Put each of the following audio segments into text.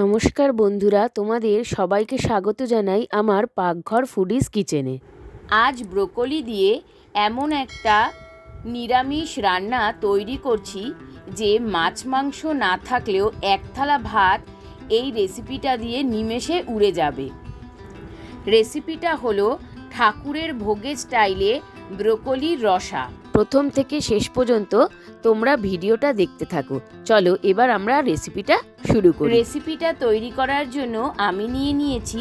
নমস্কার বন্ধুরা, তোমাদের সবাইকে স্বাগত জানাই আমার পাকঘর ফুডিস কিচেনে। আজ ব্রোকলি দিয়ে এমন একটা নিরামিষ রান্না তৈরি করছি যে মাছ মাংস না থাকলেও এক থালা ভাত এই রেসিপিটা দিয়ে নিমেষে উড়ে যাবে। রেসিপিটা হলো ঠাকুরের ভোগে স্টাইলে ব্রোকলির রসা। প্রথম থেকে শেষ পর্যন্ত তোমরা ভিডিওটা দেখতে থাকো। চলো এবার আমরা রেসিপিটা শুরু করি। রেসিপিটা তৈরি করার জন্য আমি নিয়ে নিয়েছি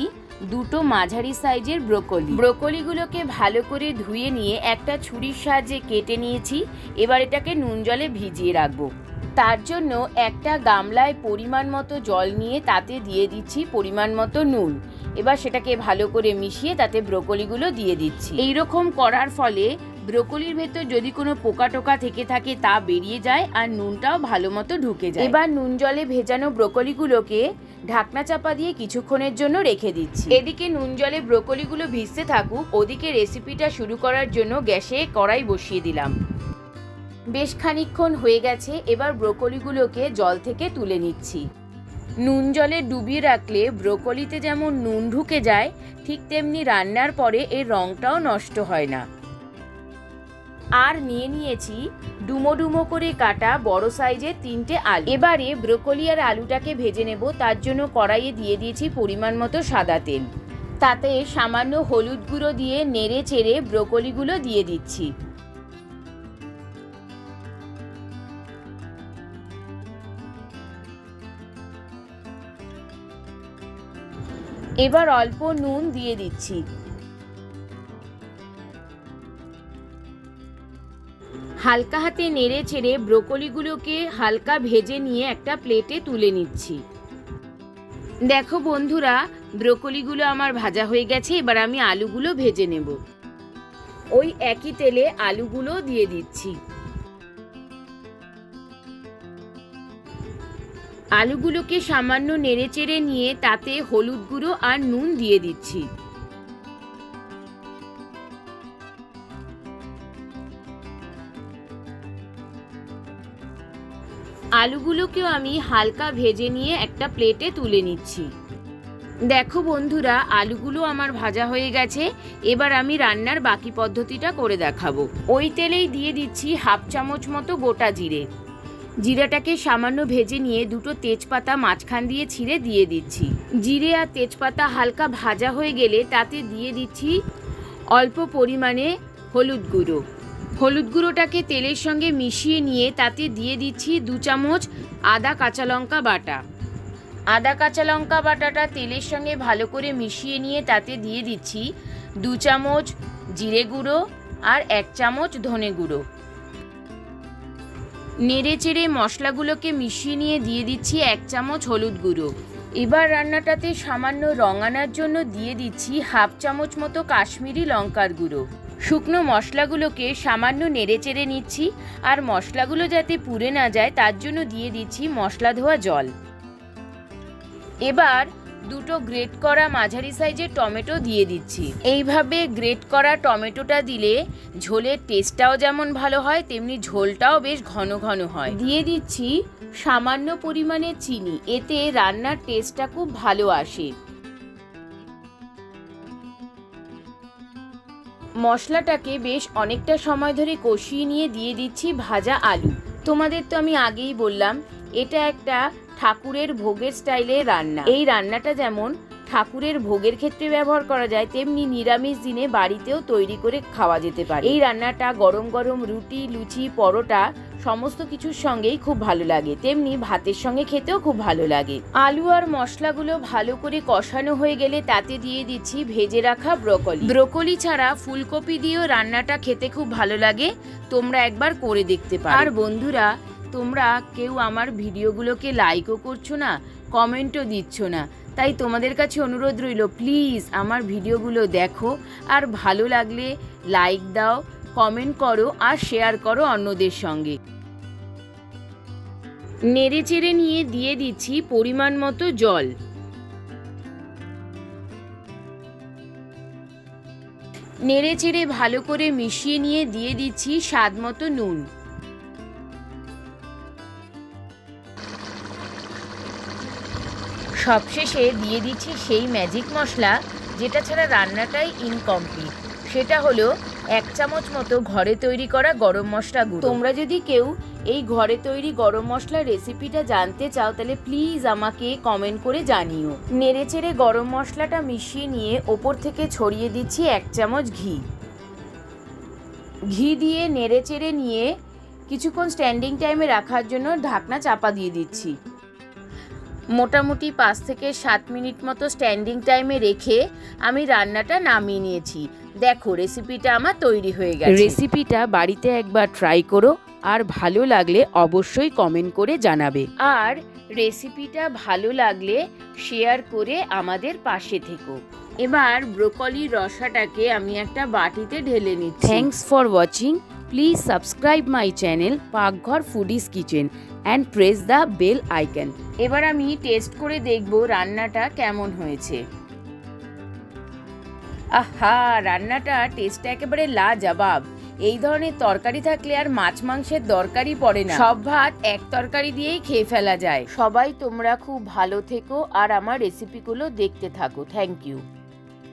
দুটো মাঝারি সাইজের ব্রোকলি। ব্রোকলিগুলোকে ভালো করে ধুয়ে নিয়ে একটা ছুরির সাহায্যে কেটে নিয়েছি। এবার এটাকে নুন জলে ভিজিয়ে রাখব। তার জন্য একটা গামলায় পরিমাণ মতো জল নিয়ে তাতে দিয়ে দিচ্ছি পরিমাণ মতো নুন। এবার সেটাকে ভালো করে মিশিয়ে তাতে ব্রোকলিগুলো দিয়ে দিচ্ছি। এইরকম করার ফলে ব্রোকলির ভেতর যদি কোনো পোকা টোকা থেকে থাকে তা বেরিয়ে যায় আর নুনটাও ভালো মতো ঢুকে যায়। এবার নুন জলে ভেজানো ব্রোকলিগুলোকে ঢাকনা চাপা দিয়ে কিছুক্ষণের জন্য রেখে দিচ্ছি। এদিকে নুন জলে ব্রোকলিগুলো ভিজতে থাকুক ওদিকে রেসিপিটা শুরু করার জন্য গ্যাসে কড়াই বসিয়ে দিলাম। বেশ খানিকক্ষণ হয়ে গেছে এবার ব্রোকলিগুলোকে জল থেকে তুলে নিচ্ছি। নুন জলে ডুবিয়ে রাখলে ব্রোকলিতে যেমন নুন ঢুকে যায় ঠিক তেমনি রান্নার পরে এর রঙটাও নষ্ট হয় না। আর নিয়ে নিয়েছি ডুমো ডুমো করে কাটা বড় সাইজের তিনটে আলু। এবারে ব্রোকলি আর আলুটাকে ভেজে নেব, তার জন্য কড়াইয়ে দিয়ে দিয়েছি পরিমাণ মতো সাদা তেল। তাতে সামান্য হলুদ গুঁড়ো দিয়ে নেড়ে চেড়ে ব্রোকলিগুলো দিয়ে দিচ্ছি। এবার অল্প নুন দিয়ে দিচ্ছি। হালকা হাতে নেড়ে ছেড়ে ব্রোকলিগুলোকে হালকা ভেজে নিয়ে একটা প্লেটে তুলে নিচ্ছি। দেখো বন্ধুরা, ব্রোকলিগুলো আমার ভাজা হয়ে গেছে, এবার আমি আলুগুলো ভেজে নেব। ওই একই তেলে আলুগুলো দিয়ে দিচ্ছি। আলুগুলোকে সামান্য নেড়েচেড়ে নিয়ে তাতে হলুদ গুঁড়ো আর নুন দিয়ে দিচ্ছি। আলুগুলোকেও আমি হালকা ভেজে নিয়ে একটা প্লেটে তুলে নিচ্ছি। দেখো বন্ধুরা, আলুগুলো আমার ভাজা হয়ে গেছে। এবার আমি রান্নার বাকি পদ্ধতিটা করে দেখাবো। ওই তেলেই দিয়ে দিচ্ছি হাফ চামচ মতো গোটা জিরে। জিরাটাকে সামান্য ভেজে নিয়ে দুটো তেজপাতা মাঝখান দিয়ে ছিঁড়ে দিয়ে দিচ্ছি। জিরে আর তেজপাতা হালকা ভাজা হয়ে গেলে তাতে দিয়ে দিচ্ছি অল্প পরিমাণে হলুদ গুঁড়ো। হলুদ গুঁড়োটাকে তেলের সঙ্গে মিশিয়ে নিয়ে তাতে দিয়ে দিচ্ছি দু চামচ আদা কাঁচা লঙ্কা বাটা। আদা কাঁচা লঙ্কা বাটাটা তেলের সঙ্গে ভালো করে মিশিয়ে নিয়ে তাতে দিয়ে দিচ্ছি দু চামচ জিরে গুঁড়ো আর এক চামচ ধনে গুঁড়ো। নেড়ে চেড়ে মশলাগুলোকে মিশিয়ে নিয়ে দিয়ে দিচ্ছি এক চামচ হলুদ গুঁড়ো। এবার রান্নাটাতে সামান্য রং আনার জন্য দিয়ে দিচ্ছি হাফ চামচ মতো কাশ্মীরি লঙ্কার গুঁড়ো। শুকনো মশলাগুলোকে সামান্য নেড়ে চেড়ে নিচ্ছি, আর মশলাগুলো যাতে পুড়ে না যায়, তার জন্য দিয়ে দিচ্ছি মশলা ধোয়া জল। এবার দুটো গ্রেট করা মাঝারি সাইজের টমেটো দিয়ে দিচ্ছি। এইভাবে গ্রেট করা টমেটোটা দিলে ঝোলের টেস্টটাও যেমন ভালো হয়, তেমনি ঝোলটাও বেশ ঘন ঘন হয়। দিয়ে দিচ্ছি সামান্য পরিমাণে চিনি, এতে রান্নার টেস্টটা খুব ভালো আসে। মশলাটাকে বেশ অনেকটা সময় ধরে কষিয়ে নিয়ে দিয়ে দিচ্ছি ভাজা আলু। তোমাদের তো আমি আগেই বললাম, এটা একটা ঠাকুরের ভোগের স্টাইলে রান্না। এই রান্নাটা যেমন ঠাকুরের ভোগের ক্ষেত্রে ব্যবহার করা যায়, তেমনি নিরামিষ দিনে বাড়িতেও তৈরি করে খাওয়া যেতে পারে। এই রান্নাটা গরম গরম রুটি, লুচি, পরোটা সমস্ত কিছুর সঙ্গেই খুব ভালো লাগে। তেমনি ভাতের সঙ্গে খেতেও খুব ভালো লাগে। আলু আর মশলাগুলো ভালো করে কষানো হয়ে গেলে তাতে দিয়ে দিচ্ছি ভেজে রাখা ব্রোকলি। ব্রোকলি ছাড়া ফুলকপি দিয়েও রান্নাটা খেতে খুব ভালো লাগে। তোমরা একবার করে দেখতে পারো। আর বন্ধুরা, তোমরা কেউ আমার ভিডিওগুলোকে লাইকও করছ না, কমেন্টও দিচ্ছ না। তাই তোমাদের কাছে অনুরোধ রইল, প্লিজ আমার ভিডিওগুলো দেখো। আর ভালো লাগলে লাইক দাও, কমেন্ট করো আর শেয়ার করো অন্যদের সঙ্গে। নেড়ে চেড়ে নিয়ে দিয়ে দিচ্ছি পরিমাণ মতো জল। নেড়ে চেড়ে ভালো করে মিশিয়ে নিয়ে দিয়ে দিচ্ছি স্বাদ মতো নুন। সবশেষে দিয়ে দিচ্ছি সেই ম্যাজিক মশলা, যেটা ছাড়া রান্নাটাই ইনকমপ্লিট সেটা হলো এক চামচ মতো ঘরে তৈরি করা গরম মশলা গুঁড়ো। তোমরা যদি কেউ এই ঘরে তৈরি গরম মশলার রেসিপিটা জানতে চাও, তাহলে প্লিজ আমাকে কমেন্ট করে জানিও। নেড়েচেড়ে গরম মশলাটা মিশিয়ে নিয়ে ওপর থেকে ছড়িয়ে দিচ্ছি এক চামচ ঘি। ঘি দিয়ে নেড়েচেড়ে নিয়ে কিছুক্ষণ স্ট্যান্ডিং টাইমে রাখার জন্য ঢাকনা চাপা দিয়ে দিচ্ছি। মোটামুটি পাঁচ থেকে সাত মিনিট মতো স্ট্যান্ডিং টাইমে রেখে আমি রান্নাটা নামিয়ে নিয়েছি। দেখো রেসিপিটা আমার তৈরি হয়ে গেছে। রেসিপিটা বাড়িতে একবার ট্রাই করো আর ভালো লাগলে অবশ্যই কমেন্ট করে জানাবে। আর রেসিপিটা ভালো লাগলে শেয়ার করে আমাদের পাশে থেকো। এবার ব্রোকলির রসাটাকে আমি একটা বাটিতে ঢেলে নিচ্ছি। Thanks for watching please subscribe my channel Pakghor foodies kitchen and press the bell icon এবার আমি টেস্ট করে দেখব রান্নাটা কেমন হয়েছে। আহা, রান্নাটা টেস্টটা একেবারে লাজবাব। এই ধরনের তরকারি থাকলে আর মাছ মাংসের দরকারই পড়ে না। সব ভাত এক তরকারি দিয়েই খেয়ে ফেলা যায়। সবাই তোমরা খুব ভালো থেকো আর আমার রেসিপিগুলো দেখতে থাকো। Thank you